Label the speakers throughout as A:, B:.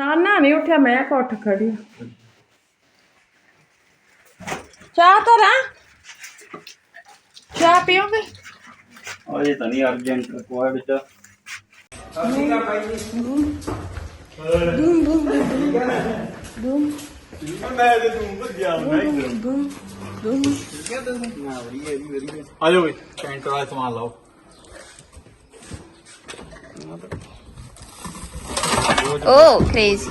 A: ਸਾਨਾ ਨਹੀਂ ਉੱਠਿਆ ਮੈਂ ਕੋ ਉੱਠ ਖੜੀ। ਚਾਹ ਤਰਾ ਚਾਹ ਪੀਓਗੇ
B: ਅਜੇ ਤਾਂ ਨਹੀਂ ਅਰਜੈਂਟ ਰਿਕੁਆਇਰਡ ਚ
C: ਆਜੋ ਵੀ ਪੈਂਟ ਵਾਲਾ ਸਮਾਨ ਲਾਓ
D: Oh, crazy.
C: ਆਪ ਲੈ ਕੇ ਤੂੰ ਲੈ ਕੇ ਜਾ Oh, crazy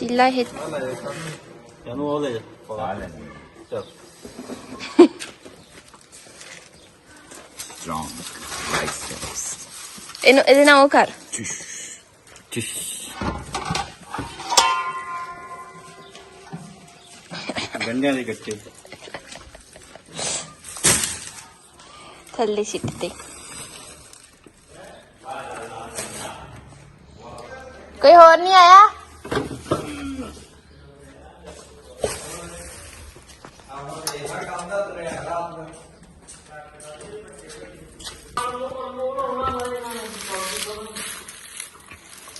C: Dillar Strong. Biceps.
D: En, en nou elkaar. Tüş.
C: Tüş. Gönderdik açıyordu.
D: ਥੱਲੇ ਸਿੱਟ ਦੇ ਕੋਈ ਹੋਰ ਨਹੀਂ ਆਇਆ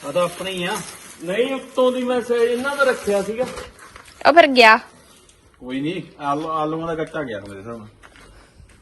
C: ਆ ਤਾਂ ਆਪਣੇ ਹੀ ਆ।
B: ਨਹੀਂ ਉੱਤੋਂ ਦੀ ਮੈਂ ਸੇ ਇਹਨਾਂ ਦਾ ਰੱਖਿਆ ਸੀਗਾ।
D: ਉਹ ਫਿਰ ਗਿਆ।
C: ਕੋਈ ਨਹੀਂ ਆਲੂ ਆਲੂਆਂ ਦਾ ਗੱਟਾ ਗਿਆ ਮੇਰੇ ਹਿਸਾਬ ਨਾਲ।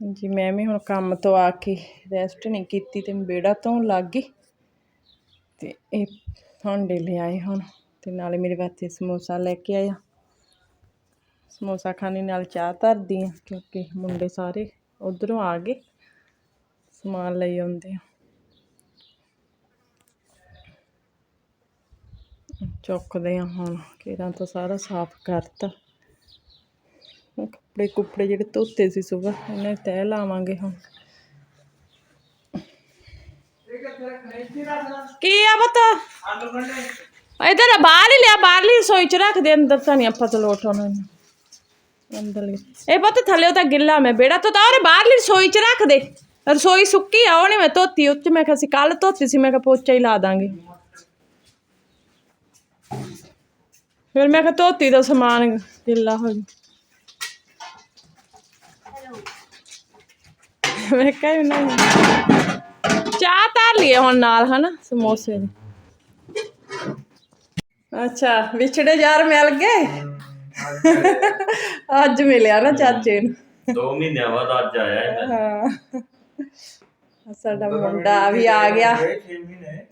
C: ਜੀ
A: ਮੈਂ ਵੀ ਹੁਣ ਕੰਮ ਤੋਂ ਆ ਕੇ ਰੈਸਟ ਨਹੀਂ ਕੀਤੀ ਤੇ ਵਿਹੜਾ ਤੋਂ ਲੱਗ ਗਈ ਤੇ ਇਹ ਭਾਂਡੇ ਲਿਆਏ ਹੁਣ ਤੇ ਨਾਲੇ ਮੇਰੇ ਵਾਸਤੇ ਸਮੋਸਾ ਲੈ ਕੇ ਆਇਆ। ਸਮੋਸਾ ਖਾਣੇ ਨਾਲ ਚਾਹ ਧਰਦੀ ਆ ਕਿਉਂਕਿ ਮੁੰਡੇ ਸਾਰੇ ਉਧਰੋਂ ਆ ਗਏ, ਸਮਾਨ ਲਈ ਆਉਂਦੇ ਆ ਚੁੱਕਦੇ ਆ ਹੁਣ ਕਿਰਾਂ ਤੋਂ ਸਾਰਾ ਸਾਫ਼ ਕਰਤਾ। ਕੱਪੜੇ ਕੁੱਪੜੇ ਜਿਹੜੇ ਧੋਤੇ ਸੀ ਸਵੇਰ ਇਹਨਾਂ 'ਤੇ ਤਹਿ ਲਾਵਾਂਗੇ ਹੁਣ। ਕੀ ਆ ਬਤਾ ਇਧਰ ਬਾਹਰ ਹੀ ਲਿਆ, ਬਾਹਰਲੀ ਰਸੋਈ ਚ ਰੱਖ ਦੇ ਅੰਦਰ ਤਾਂ ਨਹੀਂ ਆਪਾਂ ਤਾਂ ਲੋਟ ਅੰਦਰ ਇਹ ਪਤਾ ਥੱਲੇ ਤਾਂ ਗਿੱਲਾ ਮੈਂ, ਬੇੜਾ ਤੋਂ ਤਾਂ ਉਹਨੇ ਬਾਹਰਲੀ ਰਸੋਈ ਚ ਰੱਖ ਦੇ। ਰਸੋਈ ਸੁੱਕੀ ਆ ਉਹਨੇ ਮੈਂ ਧੋਤੀ ਉੱਚ ਮੈਂ ਕਿਹਾ ਸੀ ਕੱਲ ਧੋਤੀ ਸੀ, ਮੈਂ ਕਿਹਾ ਪੋਚਾ ਹੀ ਲਾ ਦਾਂਗੇ। ਫਿਰ ਮੈਂ ਕਿਹਾ ਧੋਤੀ ਦਾ ਸਮਾਨ ਗਿੱਲਾ ਹੋ ਜਾ। ਮੈਂ ਕਿਹਾ ਉਹਨਾਂ ਨੇ ਚਾਹ ਧਰ ਲਈਏ ਹੁਣ ਨਾਲ ਹਨਾ? ਸਮੋਸੇ ਦੀ। ਅੱਛਾ ਵਿਛੜੇ ਯਾਰ ਮਿਲ ਗਏ? ਅੱਜ ਮਿਲਿਆ ਨਾ ਚਾਚੇ ਨੂੰ।
B: 2 ਮਹੀਨਿਆਂ ਬਾਅਦ ਅੱਜ ਆਇਆ ਇਹ
A: ਹਾਂ। ਸਾਡਾ ਮੁੰਡਾ ਵੀ ਆ ਗਿਆ।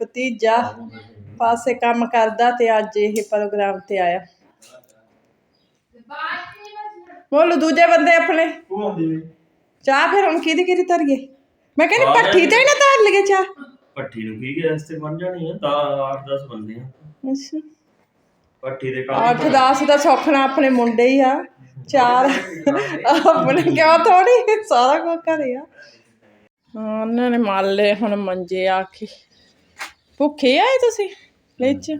A: ਭਤੀਜਾ ਪਾਸੇ ਕੰਮ ਕਰਦਾ ਤੇ ਅੱਜ ਇਹ ਪ੍ਰੋਗਰਾਮ ਤੇ ਆਇਆ। ਬੋਲੋ ਦੂਜੇ ਬੰਦੇ ਆਪਣੇ। ਚਾਹ ਫਿਰ ਹੁਣ ਕਿਹਦੀ ਕਿਹਦੀ ਧਰੀਏ? ਮੈਂ ਕਹਿੰਦੀ ਭੱਠੀ ਤੇ ਹੀ ਨਾ ਧਰ ਲਈਏ ਚਾਹ।
B: ਪੱਠੀ ਨੂੰ ਕੀ ਗੈਸ ਤੇ ਬਣ ਜਾਣੀ ਆ? ਤਾਂ 8-10 ਬੰਦੇ ਆ।
A: ਅੱਛਾ।
B: ਪੱਠੀ ਦੇ ਕੰਮ
A: 8 10 ਦਾ ਸੌਖਣਾ ਆਪਣੇ ਮੁੰਡੇ ਹੀ ਆ। ਚਾਰ ਆਪਣੇ ਕਿਉਂ ਥੋੜੀ ਸਾਰਾ ਕੁਝ ਘਰੇ ਆ। ਹਾਂ ਉਹਨਾਂ ਨੇ ਮੰਨ ਲਏ ਹੁਣ ਮੰਜੇ ਆ ਕੇ। ਭੁੱਖੇ ਆਏ ਤੁਸੀਂ? ਵਿੱਚ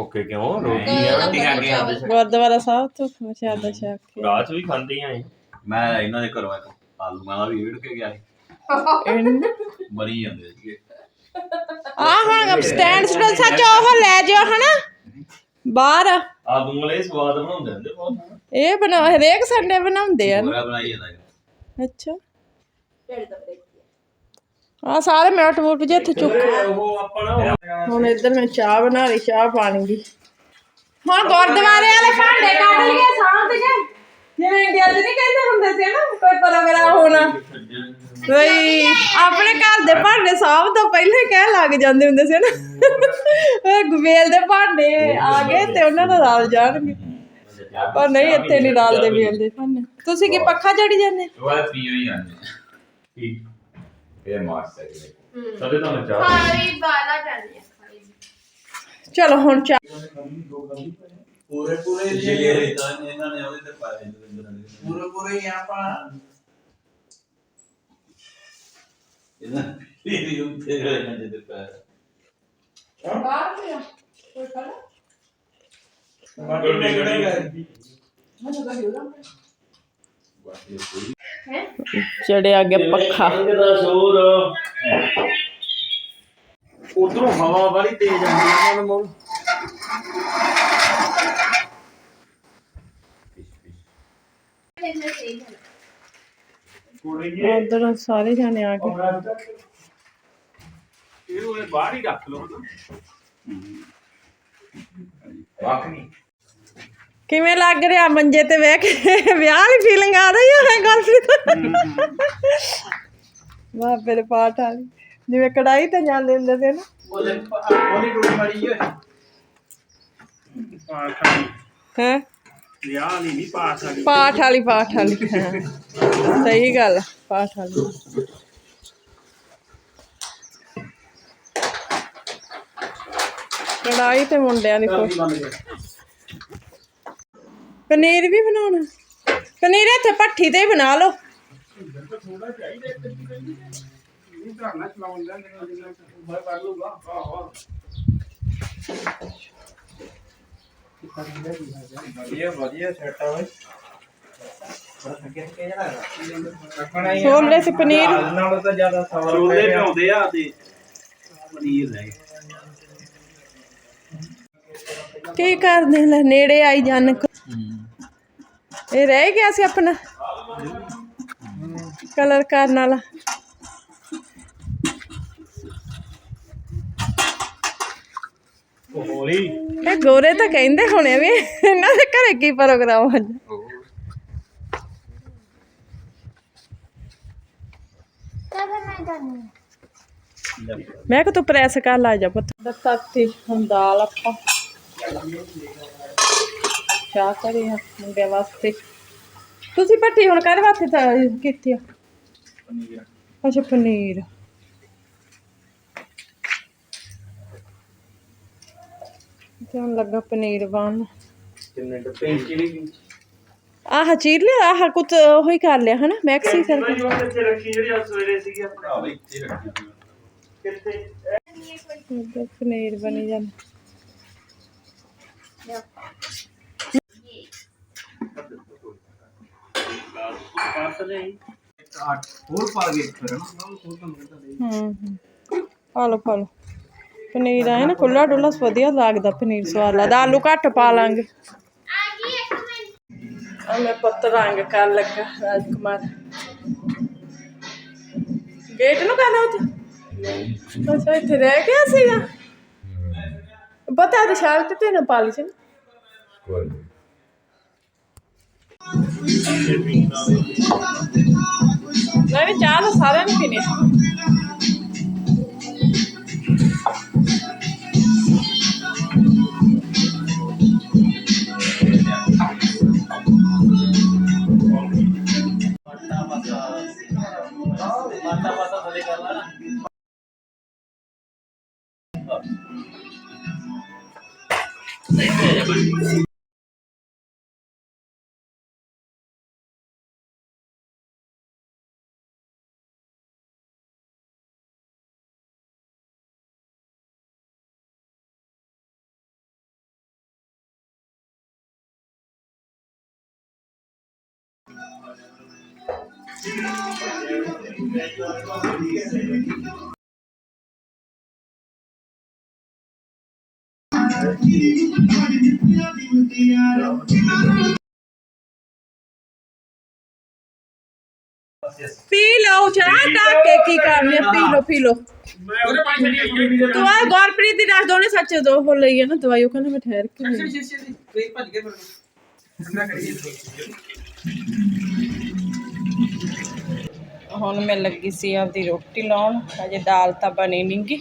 B: ਓਕੇ ਕਿਉਂ? ਰੋਟੀ ਆ। ਰੋਟੀ ਖਾ ਕੇ ਆਉਂਦੇ
A: ਗੁਰਦੁਆਰਾ ਸਾਹਿਬ ਤੋਂ ਪ੍ਰਸ਼ਾਦਾ ਛਕ ਕੇ।
B: ਰਾਤ ਵੀ ਖਾਂਦੇ ਆ ਇਹ।
E: ਮੈਂ ਇਹਨਾਂ ਦੇ ਘਰੋਂ ਇੱਕ ਆਲੂ ਵਾਲਾ ਵੀ ਵੇੜ ਕੇ ਗਿਆ ਸੀ। ਮਰੀ ਜਾਂਦੇ ਸੀਗੇ
A: ਆ ਹੁਣ ਸਟੈਂਡ ਸਟੂਲ ਸੱਚ ਉਹ ਲੈ ਜਾਓ ਹਨਾ। ਬਾਹਰ।
B: ਆਲੂ ਵਾਲੇ ਸਵਾਦ ਬਣਾਉਂਦੇ ਹੁੰਦੇ ਬਹੁਤ।
A: ਇਹ ਬਣਾ ਹਰੇਕ ਸੰਡੇ ਬਣਾਉਂਦੇ ਆ
E: ਪੂਰਾ ਬਣਾਈ ਜਾਂਦਾ।
A: ਅੱਛਾ। ਆ ਸਾਰੇ ਮਿੰਟ ਮੁੱਟ ਜੇ ਇੱਥੇ ਚੁੱਕ।
B: ਉਹ
A: ਹੁਣ ਇੱਧਰ ਮੈਂ ਚਾਹ ਬਣਾ ਲਈ ਚਾਹ ਪਾਣੀ ਦੀ। ਹੁਣ ਗੁਰਦੁਆਰੇ ਵਾਲੇ ਭਾਂਡੇ ਕੱਢ ਲਈਏ ਸਾਂਭ ਕੇ। ਜਿਵੇਂ ਇੰਡੀਆ 'ਚ ਨਹੀਂ ਕਹਿੰਦੇ ਹੁੰਦੇ ਸੀ ਨਾ ਕੋਈ ਪ੍ਰੋਗਰਾਮ ਹੋਣਾ ਬਈ ਆਪਣੇ ਘਰ ਦੇ ਭਾਂਡੇ ਸਾਂਭ ਤੋਂ ਪਹਿਲਾਂ ਹੀ ਕਹਿ ਲੱਗ ਜਾਂਦੇ ਹੁੰਦੇ ਸੀ ਨਾ। ਇਹ ਗੁਬੇਲ ਦੇ ਭਾਂਡੇ ਆ ਗਏ ਤੇ ਉਹਨਾਂ ਨਾਲ ਰਲ ਜਾਣਗੇ। ਪਰ ਨਹੀਂ ਇੱਥੇ ਨਹੀਂ ਰਲਦੇ ਵੇਲ ਦੇ ਭਾਂਡੇ। ਤੁਸੀਂ ਕੀ ਪੱਖਾ ਚੜੀ ਜਾਂਦੇ?
E: ਉਹ ਪੀਓ ਹੀ ਜਾਂਦੇ।
B: ਠੀਕ।
E: ਇਹ ਮਾਰ ਸਕਦੇ
B: ਤਦੇ ਤਾਂ ਚਾਹ
D: ਖਾਲੀ ਬਾਲਾ ਜਾਂਦੀ ਹੈ
A: ਚਲੋ ਹੁਣ ਚਾਹ
C: ਪੂਰੇ ਪੂਰੇ
E: ਜਿਹੜੇ ਇਹਨਾਂ ਨੇ ਉਹਦੇ ਤੇ ਪਾਏ ਨੇ।
C: ਪੂਰੇ ਪੂਰੇ ਆਪਾਂ।
E: ਇਹਨਾਂ ਤੇਰੀ ਉੱਤੇ ਰਹਿਣਾ ਜਿੱਦ ਪੈ
A: ਬਾਹਰ ਪਿਆ ਕੋਈ ਖੜਾ
B: ਗੱਡੀ ਗੱਡੀ
A: ਚੜਿਆ ਗਿਆ ਪੱਖਾ
B: ਇਹਦਾ ਸ਼ੋਰ ਉਧਰੋਂ ਹੈ
A: ਸਾਰੇ ਜਾਣੇ ਆ
C: ਇਹਨੂੰ ਇਹ ਬਾਹਰ ਹੀ ਰੱਖ ਲਓ
E: ਵਾਕਈ
A: ਕਿਵੇਂ ਲੱਗ ਰਿਹਾ ਮੰਜੇ ਤੇ ਬਹਿ ਕੇ? ਵਿਆਹ ਵਾਲੀ ਫੀਲਿੰਗ ਆ ਰਹੀ ਹੈ ਗੱਲ ਵਾਹ ਮੇਰੇ ਪਾਠ ਆ ਜਿਵੇਂ ਕੜਾਈ ਤੇ ਜਾਂਦੇ ਹੁੰਦੇ ਸੀ ਨਾ।
C: ਕੁੜੀ ਮੜੀ ਓਏ
B: ਪਾਠ ਵਾਲੀ
A: ਹੈ?
B: ਵਿਆਹ ਵਾਲੀ ਨਹੀਂ ਪਾਠ ਵਾਲੀ।
A: ਪਾਠ ਵਾਲੀ ਪਾਠ ਵਾਲੀ ਹਾਂ। ਸਹੀ ਗੱਲ ਆ, ਪਾਠ ਵਾਲੀ। ਕੜਾਈ ਤੇ ਮੁੰਡਿਆਂ ਦੀ ਫੋਟੋ ਪਨੀਰ ਵੀ ਬਣਾਉਣਾ। ਪਨੀਰ ਇੱਥੇ ਭੱਠੀ ਤੇ ਹੀ ਬਣਾ ਲਓ।
C: ਇਹ ਕਰਨਾ ਚਲਾਉਣ ਦਾ ਜਿੰਨਾ ਮੈਂ ਕਰ ਲੂਗਾ ਆਹੋ ਵਧੀਆ ਵਧੀਆ ਸੈਟ ਆ ਓਏ ਰੱਖਣਾ ਹੀ
A: ਛੋਲੇ ਤੇ ਪਨੀਰ।
C: ਨਾਲੋਂ ਤਾਂ ਜ਼ਿਆਦਾ ਸਵਾਲ
B: ਛੋਲੇ ਭਿਉਂਦੇ ਆ ਤੇ ਪਨੀਰ ਲੈ
A: ਕੀ ਕਰਦੇ ਲੈ ਨੇੜੇ ਆਈ ਜਾਣ ਇਹ ਰਹਿ ਗਿਆ ਸੀ ਆਪਣਾ। ਕਲਰ ਕਰਨ ਵਾਲਾ।
B: ਹੋਲੀ
A: ਇਹ ਗੋਰੇ ਤਾਂ ਕਹਿੰਦੇ ਹੋਣੇ ਵੀ ਇਹਨਾਂ ਦੇ ਘਰੇ ਕੀ ਪ੍ਰੋਗਰਾਮ ਅੱਜ ਮੈਂ ਕਿ ਤੂੰ ਪ੍ਰੈਸ ਕਰ ਲਾ ਜਾ ਪੁੱਤ। ਦੱਸਾਤੀ ਹੁਣ ਦਾਲ ਆਪਾਂ। ਚਾਹ ਕਰੀ ਆ ਮੁੰਡੇ ਵਾਸਤੇ। ਤੁਸੀਂ ਭੱਠੀ ਹੁਣ ਕਾਹਦੇ ਵਾਸਤੇ ਕੀਤੀ ਆ? ਅੱਛਾ ਪਨੀਰ। ਤੇ ਹੁਣ ਲੱਗਾ ਪਨੀਰ ਬਣ
C: ਕਿੰਨੇ ਡੱਬੇ ਕਿਹੜੀ
A: ਆਹ ਚੀਰ ਲਿਆ ਆਹ ਕੁਝ ਉਹੀ ਕਰ ਲਿਆ ਹਨਾ ਮੈਕਸੀ ਕਰ
B: ਭਾਈ ਉਹ ਕਿੱਥੇ ਰੱਖੀ ਜਿਹੜੀ ਅੱਜ ਸਵੇਰੇ ਸੀਗੀ ਆਪਣੇ
E: ਆ ਇੱਥੇ ਰੱਖੀ ਆ।
B: ਕਿੱਥੇ?
A: ਪਨੀਰ ਬਣੀ ਜਾਂਦਾ।
B: ਪਾਸ ਨਹੀਂ
C: ਅੱਠ ਹੋਰ ਪਾ ਗਏ ਫਿਰ ਨਾ ਹੋਰ ਤਾਂ ਮਿਲਦਾ ਨਹੀਂ
A: ਹੂੰ ਹੂੰ। ਪਾ ਲਓ ਪਾ ਲਓ। ਪਨੀਰ ਆਏ ਨਾ? ਖੁੱਲਾ ਡੁੱਲਾ ਵਧੀਆ ਲੱਗਦਾ ਪਨੀਰ ਸਵਾਦ ਲੱਗਦਾ। ਆਲੂ ਘੱਟ ਪਾ ਲਾਂਗੇ। ਆ ਮੈਂ ਪੁੱਤ ਰੰਗ ਕਰ ਲੱਗਾ, ਰਾਜਕੁਮਾਰ। ਗੇਟ ਨੂੰ ਕਰਨਾ ਉੱਥੇ। ਅੱਛਾ, ਇੱਥੇ ਰਹਿ ਗਿਆ ਸੀਗਾ। ਬਤਾ ਦੇ ਸ਼ਾਲ ਤੇ ਤੇ ਨਾ ਪਾਲੀ ਸੀ ਨਾ। ਚਾਹ ਤਾਂ ਸਾਰਿਆਂ ਨੇ ਪੀਣੀ ਪੀ ਲਓ ਚਾਹ ਟੱਕ ਕੇ ਕੀ ਕਰਨੇ ਆ? ਪੀ ਲਓ ਪੀ ਲਓ
C: ਉਹਦੇ ਪੰਜ ਛੱਡੀ
A: ਤੂੰ ਆ ਗੁਰਪ੍ਰੀਤ ਦੀ ਦੱਸ ਦੋ ਨੇ ਸੱਚ ਦੋ ਹੋ ਲਈ ਹੈ ਨਾ ਦਵਾਈ ਉਹ ਕਹਿੰਦਾ ਮੈਂ ਠਹਿਰ ਕੇ ਲਈ।
C: ਕੋਈ ਭੱਜ ਕੇ ਫਿਰ ਠੰਡਾ ਕਰੀਏ
A: ਹੁਣ ਮੈਂ ਲੱਗੀ ਸੀ ਆਪਦੀ ਰੋਟੀ ਲਾਉਣ ਅਜੇ ਦਾਲ ਤਾਂ ਬਣੀ ਨਹੀਂਗੀ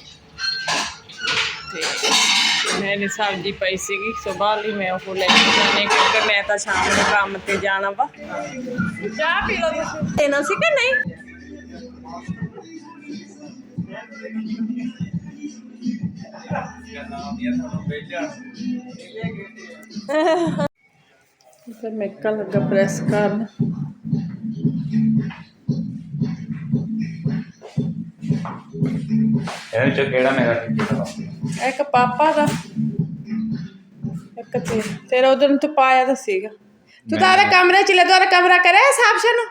A: ਤੇ ਮੈंने ਸਬਜ਼ੀ ਪਈ ਸੀਗੀ ਸਵੇਰ ਲਈ ਮੈਂ ਉਹ ਲੈ ਕੇ ਜਾਣੀ ਕਿਉਂਕਿ ਮੈਂ ਤਾਂ ਸ਼ਾਮ ਨੂੰ ਕੰਮ ਤੇ ਜਾਣਾ ਵਾ। ਚਾਹ ਪੀ ਲਓ ਤੁਸੀਂ। ਦੇਣਾ ਸੀ ਕਿ ਨਹੀਂ? ਫਿਰ ਮੈਂ ਕੱਲ ਲੱਗਾ ਪ੍ਰੈਸ ਕਰਨ।
E: ਇਹ ਵਿੱਚ ਕਿਹੜਾ ਮੇਰਾ ਟਿਕਟ
A: ਇੱਕ ਪਾਪਾ ਦਾ ਇੱਕ ਤੇ ਤੇਰਾ ਉਧਰ ਤੋਂ ਪਾਇਆ ਤਾਂ ਸੀਗਾ। ਤੂੰ ਤਾਂ ਉਹਦੇ ਕਮਰੇ ਚ ਲੈ ਤੂੰ ਕਮਰਾ ਕਰਿਆ ਸਾਫ਼ ਸ਼ਨੂੰ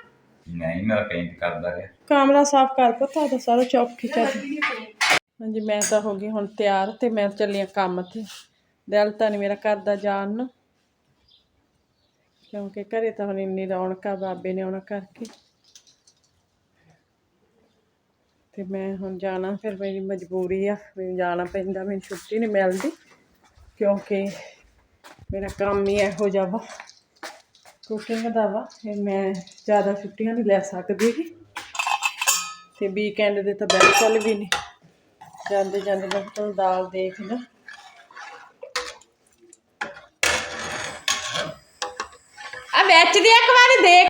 E: ਨਹੀਂ ਮੇਰਾ ਪੇਂਟ ਕਰਦਾ ਰਿਹਾ।
A: ਕਮਰਾ ਸਾਫ਼ ਕਰ ਪਤਾ ਤਾਂ ਸਾਰਾ ਚੌਕ। ਖਿਚਾ ਹਾਂਜੀ ਮੈਂ ਤਾਂ ਹੋ ਗਈ ਹੁਣ ਤਿਆਰ ਤੇ ਮੈਂ ਚੱਲੀ ਆਂ ਕੰਮ ਤੇ। ਦਿਲ ਤਾਂ ਨਹੀਂ ਮੇਰਾ ਕਰਦਾ ਜਾਣ ਨੂੰ। ਕਿਉਂਕਿ ਘਰੇ ਤਾਂ ਹੁਣ ਇੰਨੀ ਰੌਣਕ ਆ ਬਾਬੇ ਨੇ ਆਉਣਾ ਕਰਕੇ। ਤੇ ਮੈਂ ਹੁਣ ਜਾਣਾ, ਫਿਰ ਮੇਰੀ ਮਜਬੂਰੀ ਆ ਮੈਨੂੰ ਜਾਣਾ ਪੈਂਦਾ, ਮੈਨੂੰ ਛੁੱਟੀ ਨਹੀਂ ਮਿਲਦੀ, ਕਿਉਂਕਿ ਮੇਰਾ ਕੰਮ ਹੀ ਇਹੋ ਜਿਹਾ ਵਾ ਕੁਕਿੰਗ ਦਾ ਵਾ ਫਿਰ ਮੈਂ ਜ਼ਿਆਦਾ ਛੁੱਟੀਆਂ ਨਹੀਂ ਲੈ ਸਕਦੀ ਤੇ ਵੀਕਐਂਡ ਦੇ ਤਾਂ ਬਿਲਕੁਲ ਵੀ ਨਹੀਂ, ਜਾਂਦੇ ਜਾਂਦੇ ਮੈਂ ਤੁਹਾਨੂੰ ਦਾਲ ਦੇਖ ਲਾ ਆ ਵਿੱਚ ਦੀ ਇੱਕ ਵਾਰੀ ਦੇਖ।